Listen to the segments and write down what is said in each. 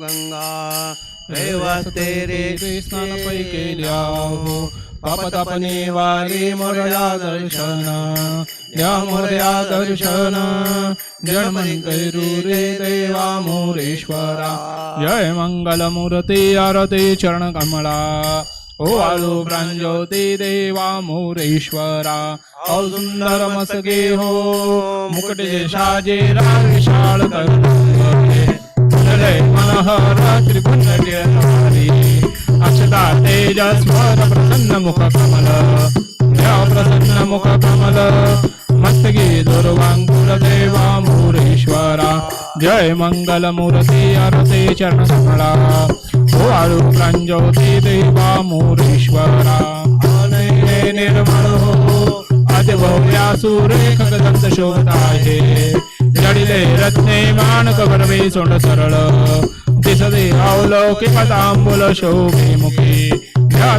गंगा रैवस्ते रे स्नान पै केल्या पापतापने वारी मोरया दर्शन. या मोरया दर्शन. जन्मंतैरू रे देवा मोरेश्वरा. जय मंगल मूर्ती आरती चरण कमळा ओ आळू प्रांजोती देवा मोरेश्वरा. औ सुंदर मसके हो. मुकटे साजे विशाळ करुणे. जय मनोहर त्रिपुंडी अक्षता तेजस्वर प्रसन्न मुख कमल. प्रसन्न मुख कमल. मस्तकी दुर्वांकुर देवा मुरेश्वरा. जय मंगल मूर्ती आरती चरण कमला ओ प्रांजोती देवा मुरेश्वरा. निर्मळ हो अतिभव्या भव्या सुरेख गंध शोभत आहे जडिले रत्ने माणक भरवे सोंड सरळ. दिसते अवलौकिक तांबूल शोभे मुखे.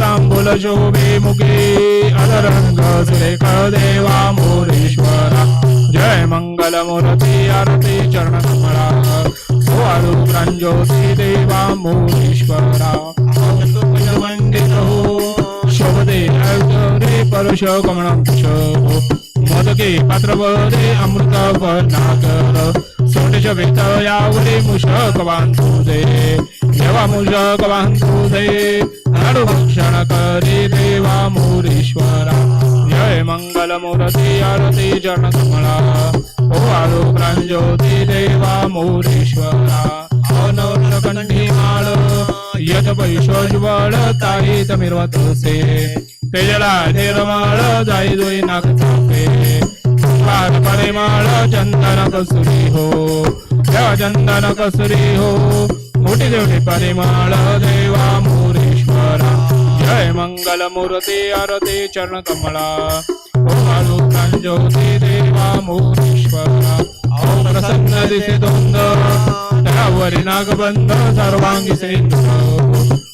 तांबूल शोभे मुखे. अदरंग सुरेख देवा मोरेश्वरा. जय मंगल मूर्ती आरती चरण कमळा. हो ओ आळू प्रांजोती देवा मोरेश्वरा. वंदित हो. शोभते रे परुष कमळं मोदके पात्रवरे अमृत नाकर सोंडेश वेत यावरे बांधू दे देवा मुषक बांधू दे लाडू भक्षण करे देवा मोरेश्वरा. जय मंगल मूर्ती आरती चरण कमळा ओ आरो प्रांजोती देवा मोरेश्वरा. अनवर्ण कंठी माळ यत पैशोज्वळ ताई तमिर्वतसे तेजला निर्मळ जाई दोई नाग चापे. पार परिमळ चंदन कसुरी हो. देव चंदन कसुरी हो. मोठी देवटी परिमळ देवा मोरेश्वरा. जय मंगल मूर्ती आरती चरण कमळा ओ ज्योती देवा मोरेश्वरा. ओ प्रसन्न दिसे दोंद त्यावरी नागबंध सर्वांगी सेंद्र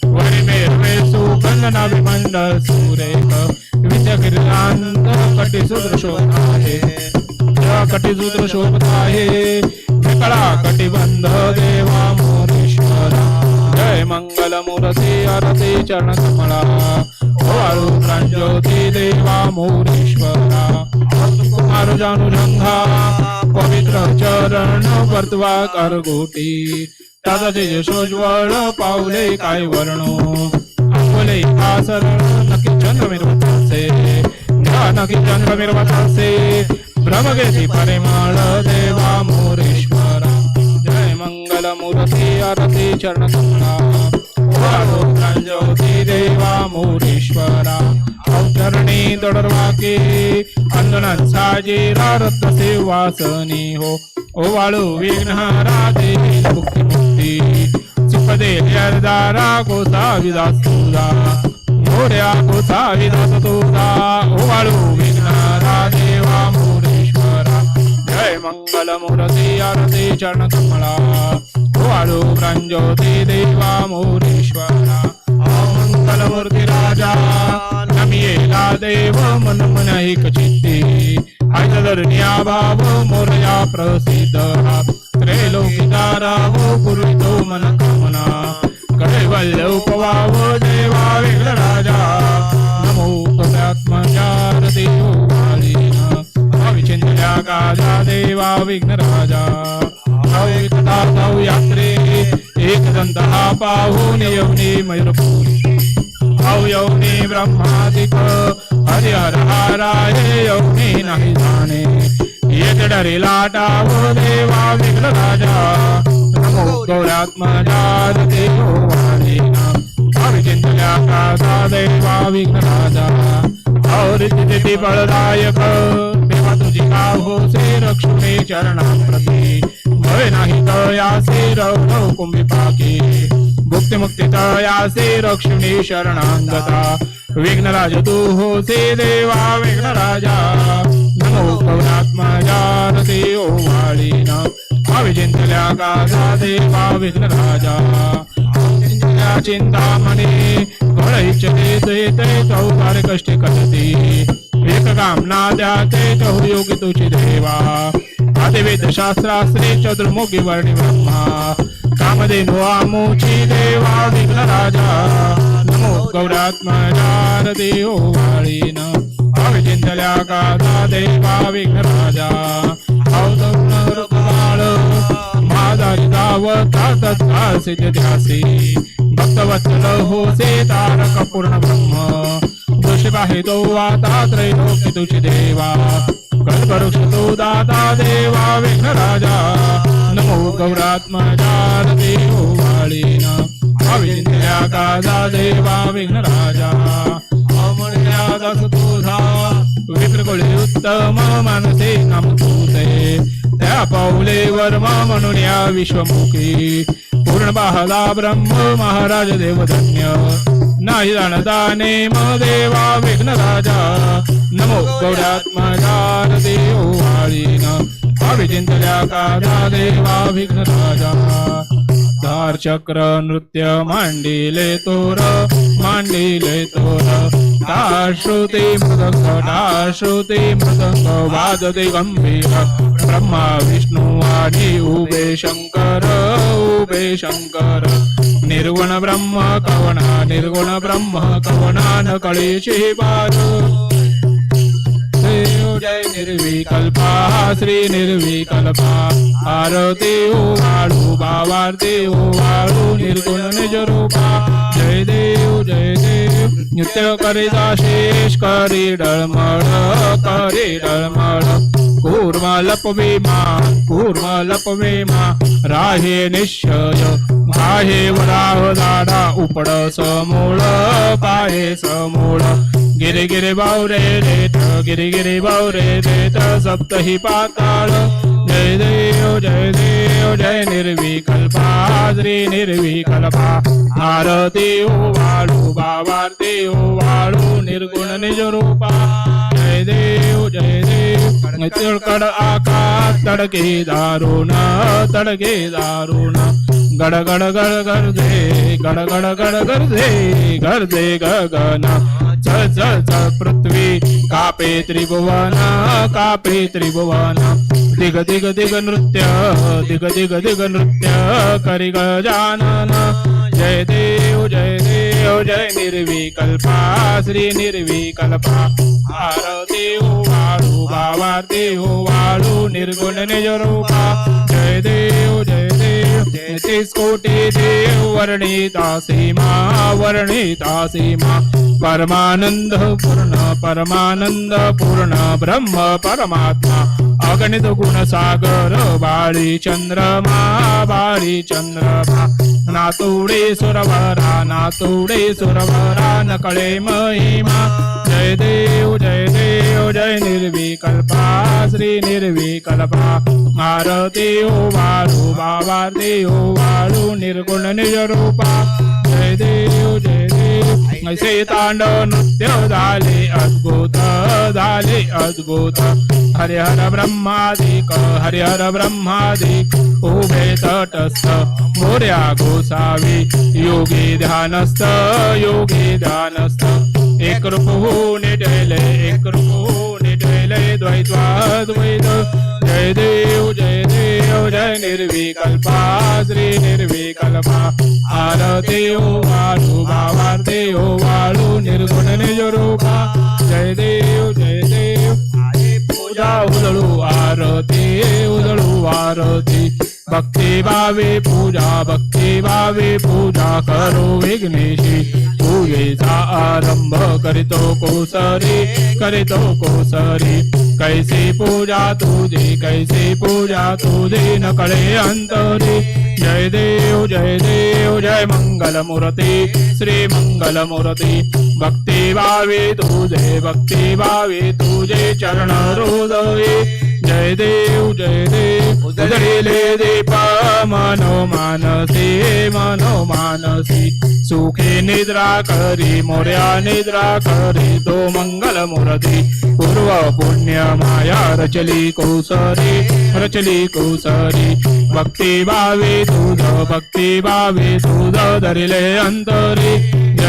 वरी मेरवे सुगंध नाभिमंड सुरेख. विचकिरांत कटी सुद्र आहे या कटी सुद्र शोभत आहे. विकळा कटिबंध देवा मोरेश्वरा. जय मंगल मूर्ती आरती चरण कमळा ओ हो आळू प्रांजोती देवा मोरेश्वरा. कुमार जानुजंघा पवित्र चरण वर्तवा करगोटी. दादा यशोज्वळ पावले काय वर्णो? अंगोले आसर नक्की चंद्र मिरवतासे नक्की चंद्र मिरवतासे भ्रमगेती परिमळ देवा मोरेश्वरा। जय मंगल मूर्ती आरती चरण कमळा देवा मोरेश्वरा। अवतरणी दडरवाके अंजन साजेरा रत्न सेवासनी हो। ओ वाळू विघ्नहारा देवी मुक्ती मुक्ती। सुखदे हरदारा गोसा विदास तुझा मोर्या गोसा विदास तुझा ओ वाळू विघ्नहारा मंगल मूर्ती आरती चरण कमळा ओ वाळू प्रांजोती देवा मोरेश्वरा मंगल मूर्ती राजा नमियेला देव मन मन एक चित्ती आयदर्निया भाव मोरया प्रसिद्ध त्रैलोकितारा हो गुरुतो मन कामना कैवल्य उपवाव देवा वेगळ राजा नमो कव्यात्मजार देव अविचिंतल्या देवा विघ्नराजा. एकदा जाऊ यात्रे. एक दंत पाहून येऊनी मयूरपुरी भाऊ यवनी ब्रह्मादिक. हरिहर हाराय यवनी नाही जाणे. येत डरे लाटा हो देवा विघ्न राजा नमो गौरात्मजा देव वाणीना अविचिंतल्या कासा देवा विघ्न राजा और तिथे बळदायक आहोसे तुझी का रक्षणे चरणा प्रती। भय नाही तयासे रव कुंभी पाके। भुक्ती मुक्ती तयासे रक्षणे शरणांगता। विघ्नराज तू होसे देवा विघ्नराजा नमो पौरात्मजा ओ वाळीना अविचिंतल्या गाजा देवा विघ्नराजा चिंतामणी फळ इच्छते ते ते चौकार कष्ट कटते एक कामना द्या ते योगी तुझी देवा आदिवेद शास्त्रास्त्री चतुर्मुखी वर्णी ब्रह्मा कामधेनु आमुची देवा विघ्न राजा नमो गौरात्मजार देव वाळीन अविचिंतल्या कादा देवा विघ्न राजा अवतरुण रुक्माळ माझारी दावता भक्तवत्सल होसे तारक पूर्ण ब्रह्म वृषभाहे तो वाता त्रैलोक्य तुझी देवा. कल्पवृक्ष तो दाता देवा विघ्नराजा नमो गौरात्मजार देव वाळीन. अविचिंतल्या कादा देवा विघ्नराजा अमर्यादास तुझा विप्रकुळे उत्तम मानसे नाम त्या पाऊले वर्मा म्हणून या विश्वमुखी. पूर्ण बाहला ब्रह्म महाराज देवधन्य. नाही जाणता मग देवा विघ्न राजा. नमो गौरात्मजार देव वाळीन अभिचिंतल्या कादा देवा विघ्न राजा. धार चक्र नृत्य मांडिले तोर मांडिले तोर. श्रुती मृदंग श्रुती मृदंग वादते गंभीर. ब्रह्मा विष्णू आणि उभे शंकर उभे शंकर. निर्गुण ब्रह्म कवना निर्गुण ब्रह्म कवना न कळेशी बाजू जय निर्विकल्पा श्री निर्विकल्पा. आरती ओ वाळू बावारती ओ वाळू निर्गुण निज रूपा. जय देव जय देव नृत्य करिता शेष करी डळमळ करी डळमळ. कूर्म लपविमा कूर्म लपविमा राहे निश्चय आहे वराह दाडा उपड समूळ पाहे समूळ। गिरे गिरे बावरे देत गिरे गिरे बावरे रेत सप्तही पाताळ। जय देव जय देव जय निर्विकल्पा श्री निर्विकल्पा। आरती ओ वाळू बावारती ओ वाळू निर्गुण निज रूपा जय देव जय देव तिळकड आकाश तडके दारुण तडके दारुण गड गड गड गरजे गड गड गड गरजे गरजे गगना चल चल चल पृथ्वी कापे त्रिभुवन कापे त्रिभुवन दिग दिग दिग नृत्य दिग दिग दिग नृत्य करि गजानन जय देव जय देव जय निर्विकल्पा श्री निर्विकल्पा. आरती ओ वाळू बाबा देव वाळू निर्गुण निज रूपा जय देव जय देव तेहतीस कोटी देव वर्णिता सीमा वर्णिता सीमा. परमानंद पूर्ण परमानंद पूर्ण ब्रह्म परमात्मा. अगणित गुण सागर बाळी चंद्रमा बाळी चंद्रमा नातुडे सुरवरा नातुडे सुरवरा नकळे महिमा. जय देव जय देव जय निर्विकल्पा श्री निर्विकल्पा. आरती ओ वाळू बाबा देव वाळू निर्गुण निजरूपा. जय देव जय देव ऐसे तांडव नृत्य झाले अद्भुत झाले अद्भुत हरिहर ब्रह्मादिक हरिहर ब्रह्मादिक उभे तटस्थ मोर्या गोसावी योगी ध्यानस्थ योगी ध्यानस्थ एक रूप होऊन ठेले एक रूप होऊन ठेले द्वैत्वाद्वैत जय जय देव जय निर्विकल्पा श्री निर्विकल्पा आरती ओ वाळू भावार्थी ओ वाळू निर्गुण निजरूपा। जय देव जय देव पूजा उदळू आरती उदळू आरती। भक्ती भावे पूजा भक्ती भावे पूजा करो विघ्नेशी। पूजेचा आरंभ करीतो कोसरी करीतो कोसरी। कैसी पूजा तुझी कैसी पूजा तुझी न कळे अंतरी। जय देव जय देव जय मंगल मूर्ती श्री मंगल मूर्ती भक्ती भावे तुझे भक्ती भावे तुझे चरण रोदये जय देव जय देव उजळले दीप मनो मानसी मनो मानसी सुखी निद्रा करी मोर्या निद्रा करी तो मंगल मूर्ती पूर्व पुण्य माया रचली कौसरी रचली कौसरी भक्ती भावे तुझ भक्ती भावे तुझ धरिले अंतरी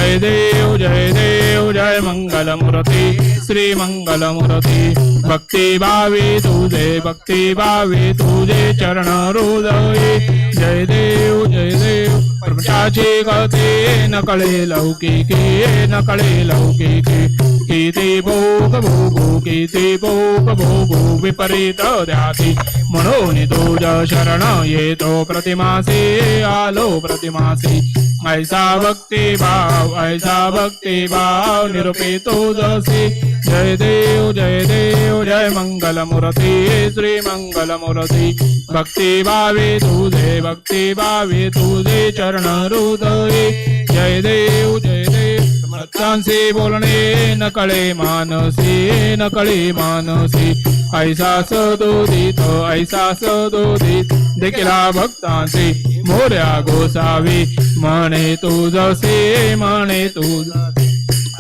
जय देव जय देव जय मंगलमूर्ती श्री मंगलमूर्ती भक्ती भावी तुझे भक्ती भावी तुझे चरण हृदये जय देव जय देव प्रपंचाची गते न कळे लौकिकी न कळे लौकिकी। किती भोग भोगो किती भोग भोगो विपरीत द्याती म्हणून तुझ शरण येतो प्रतिमासी आलो प्रतिमासी। ऐसा भक्ती भाव ऐसा भक्ती भाव निरूपितो जसे जय देव जय देव जय मंगलमूर्ती श्री मंगलमूर्ती। भक्ती भावे तुझे भक्ती भावे तुझे चरण हृदये जय देव जय देव समर्थांचे बोलणे नकळे कळे मानसी न कळे मानसी। ऐसा सदोदित ऐसा सदोदित। देखिला भक्तांचे मोऱ्या गोसावी। म्हणे तुझसे म्हणे तुझ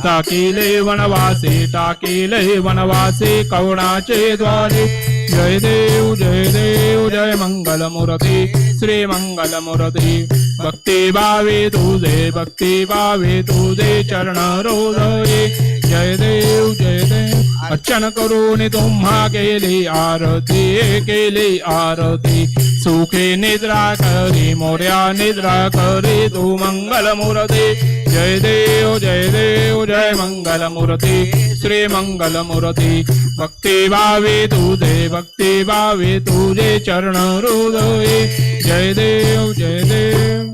टाकिले वनवासे टाकिले वनवासे कवणाचे द्वारे। जय देव जय देव जय मंगल मुरती श्री मंगलमूर्ती। भक्ती भावे तुझे भक्ती भावे तुझे चरण रोजये अर्चन करून तुम्हा केली आरती केली आरती। सुखे निद्रा करी, मोर्या निद्रा करी तू मंगल मूर्ती। जय देव जय देव, जय मंगल मूर्ती, श्री मंगल मूर्ती। भक्ती भावे तुझे, भक्ती भावे तुझे चरण हृदये। जय देव जय देव।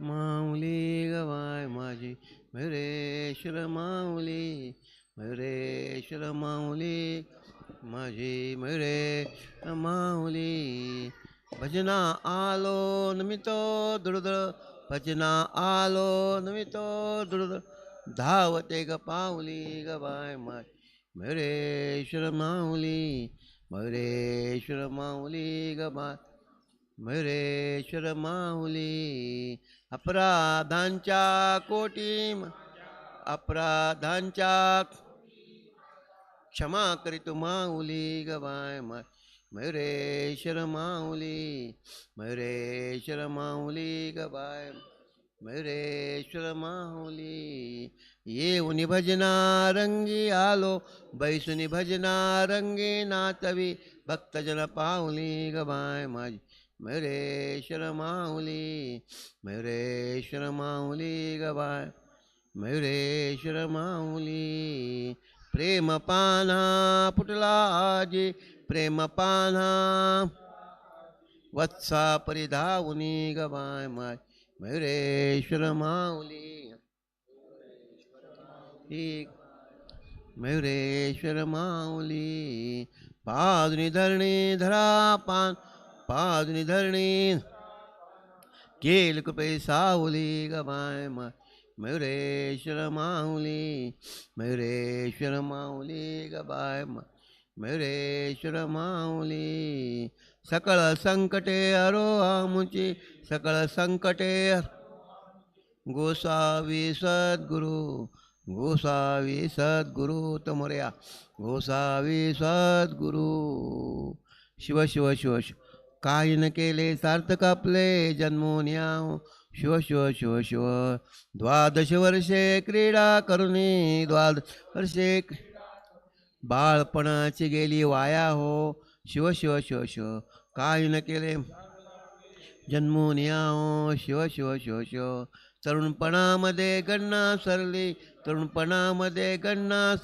माऊली गवाय माझी. मयुरेश्वर माऊली मयुरेश्वर माऊली माझी मयुरे माऊली. भजना आलो नमितो दुर्दळ भजना आलो नमितो दुर्दळ धावते ग पाऊली गवाय माय. मयुरेश्वर माऊली मयुरेश्वर माऊली गवाय मयुरेश्वर माऊली अपराधांच्या कोटी अपराधांच्या क्षमा करीत माऊली गवाय मा मयुरेश्वर माऊली मयुरेश्वर माऊली गवाय मयुरेश्वर माऊली. येऊनी भजना रंगी आलो बैसुनी भजना रंगी भक्तजन पाऊली गवाय माझी. मयुरेश्वर माऊली मयुरेश्वर माऊली गवाय मयुरेश्वर माऊली प्रेम पाना फुटला प्रेम पाना वत्सा परिधावनी गवाय माय मयुरेश्वर माऊली। मयुरेश्वर माऊली पादुनी धरणी धरा पान पादुनी धरणी केल कृपे सावली गमाय मयुरेश्वर माऊली मयुरेश्वर माऊली गबाय मा मयुरेश्वर माऊली. सकळ संकटे अरो आमुची सकळ संकटे गोसावी सद्गुरु गोसावी सद्गुरु तमोर्या गोसावी सद्गुरु. शिव शिव शिव शिव. काही न केले सार्थक आपले जन्मोन याव. शिव शिव शिव शिव. द्वादश वर्षे क्रीडा करुणी द्वादश वर्षे बाळपणाची गेली वाया हो. शिव शिव शिव शिव. काय न केले जन्मून शिव शिव शिव शिव. तरुणपणामध्ये गणना सरली तरुणपणामध्ये गणना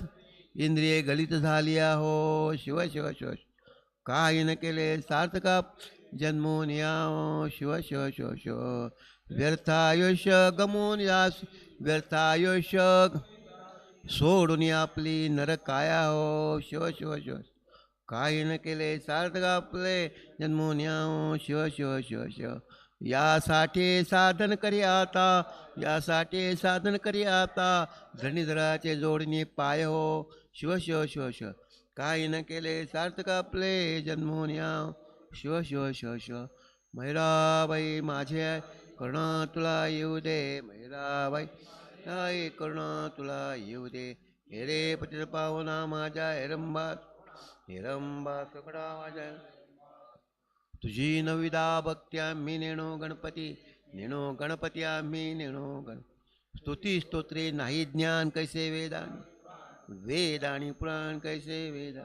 इंद्रिये गलित झाली आहो. शिव शिव शिव. शिव. काही न केले सार्थका जन्मून यावो शिव शिव शिव शिव। व्यर्थायुष्य गमून यास व्यर्थायुष्य सोडून आपली नरकाया हो। शिव शिव शिव। काही न केले सार्थक आपले जन्मोन्याओ शिव शिव शिव शिव। यासाठी साधन करी आता, यासाठी साधन करी आता। धरणीधराचे जोडणी पाय हो। शिव शिव शिव शिव। काय न केले सार्थक आपले जन्मोन्या शिव शिव शिव शिव. महिराबाई माझे करुणा तुला येऊ दे. मैराबाई आई करुणा तुला येऊ दे. हेरे पतित पावना माझ्या हेरंबा हेरंबा कडा माझ्या. तुझी नविदा भक्त्या मी नेणो गणपती. नेणो गणपती आम्ही नेणो गण. स्तुती स्तोत्रे नाही ज्ञान कैसे वेदान वेद आणि पुराण कैसे वेद?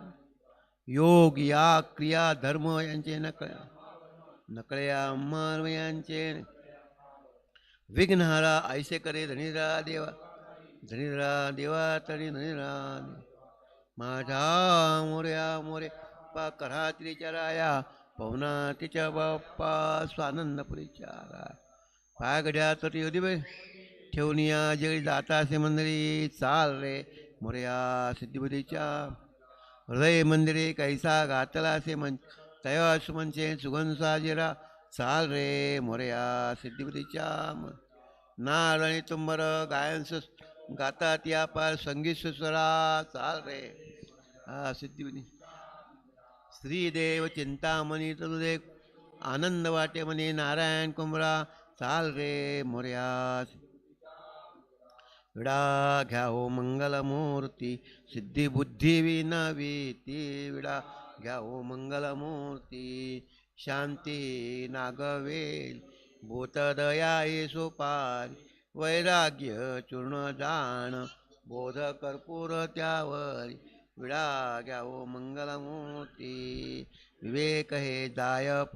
योग या क्रिया धर्म यांचे नकळ्या नकळ्या मर्म यांचे विघ्नहारा ऐसे करे धनिरा देवा धनिरा देवा तरी धनिरा माझा मोर्या मोरे पा करा तिच्या राया पवना तिच्या बाप्पा स्वानंदपुरीच्या राया पाय गड्या तरी होती बाई ठेवून या जगडी जाता असे मंदिरी चाल रे. मोरया सिद्धिबुद्धीच्या हृदय मंदिरे कैसा घातला असे मन तया म्हणजे सुगंध साजिरा चाल रे मोरया सिद्धिबुद्धीच्या नाळ आणि तुंबर गायन गातात या पार संगीत सुस्वरा चाल रे. हा सिद्धिबुद्धी. श्रीदेव चिंतामणी तुझे आनंद वाटे म्हणे नारायण कुंभरा चाल रे मोर्या विडा घ्या हो मंगलमूर्ती सिद्धी बुद्धी विनवी ती विडा घ्या हो मंगलमूर्ती शांती नागवेल भूतदया सोपाल वैराग्य चूर्ण जाण बोध कर्पूर त्यावर विडा घ्या हो मंगलमूर्ती विवेक हे दायप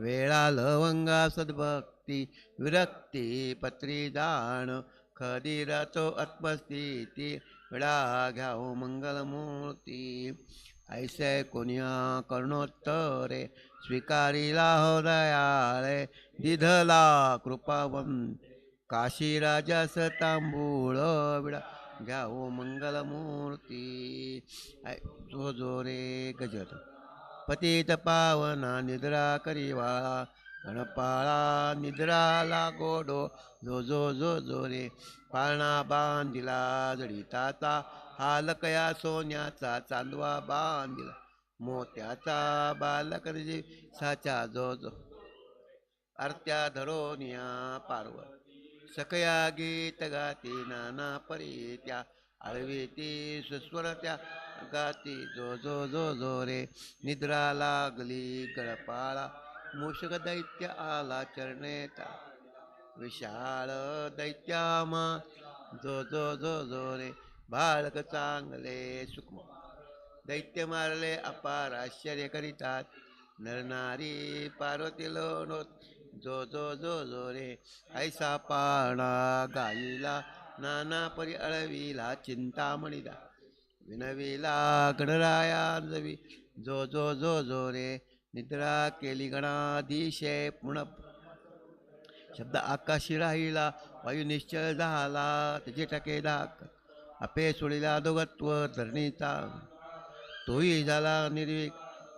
वेळा लवंगा सद्भक्ती विरक्ती पत्री जाण खदिराचो आत्मस्थिती विडा घ्या हो मंगलमूर्ती. ऐसे कोण्या कर्णोत्तरे स्वीकारिला हृदयाळे दिधला कृपावन काशीराजास तांबूळ विडा घ्या हो मंगलमूर्ती. ऐ जो जो रे गजर. पतित पावना निद्रा करीवाळा गणपाळा निद्रा लागोडो जो जो जो जो रे. पाळणा बांधिला जडिताचा हालकया सोन्याचा चांदवा बांधिला. मोत्याचा बालक साचा जो जो. आरत्या धरोनिया पार्वत सकया गीत गाती नाना परी त्या आळवी ती सुस्वर त्या गाती जो जो जो जो रे. निद्रा लागली गळपाळा मूषक दैत्य आला चरणेता विशाळ दैत्यामा जो जो जो जो रे बाळक चांगले सुक्म. दैत्य मारले अपार आश्चर्य करीतात. नरनारी पार्वती लोणोत जो जो जो जो रे ऐसा पाळणा गाईला नाना परी अळविला चिंतामणीला विनविला गणराया जवी जो जो जो जो रे निद्रा केली गणाधीशे पुण शब्द आकाशी राहिला वायू निश्चय झाला त्याचे टाके धाक. अपे सोडिला दोगत्व धरणीचा. तोही झाला निर्विक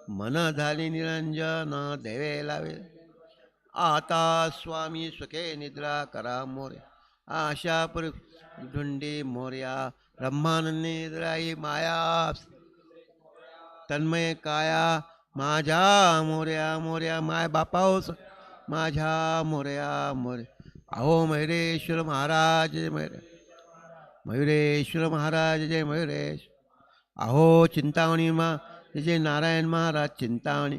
मन झाली निरंजन देवे लावे. आता स्वामी सुखे निद्रा करा मोर्या आशा पर धुंडी मोर्या ब्रह्मानंद निद्राई माया. तन्मय काया माझ्या मोर्या मोर्या माय बापाओस माझ्या मोर्या मोर्या अहो मयुरेश्वर महाराज जय मयुरे मयुरेश्वर महाराज जय मयुरेश. अहो चिंतामणी मा जय नारायण महाराज चिंतामणी.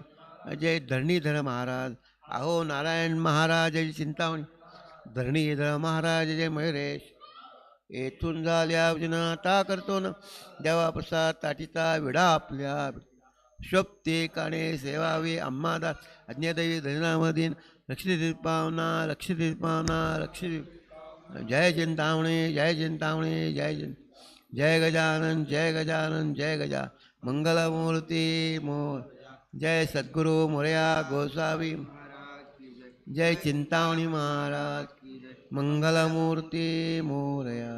जय धरणीधर महाराज. अहो नारायण महाराज जय चिंतामणी. धरणीधर महाराज जय मयुरेश. येथून झाल्या वचन आता करतो ना देवा प्रसाद ताटीचा विडा आपल्या स्वप्ते काणे सेवावे आम्हादास अज्ञादेवी धनामधीन लक्षदीप पावना लक्षदीप पावना लक्षदीप जय चिंतामणे जय चिंतामणे जय चिं जय गजानन जय गजानन जय गजा। मंगलमूर्ती मोर जय सद्गुरु मोर्या गोसावी जय चिंतामणी महाराज। मंगलमूर्ती मोरया।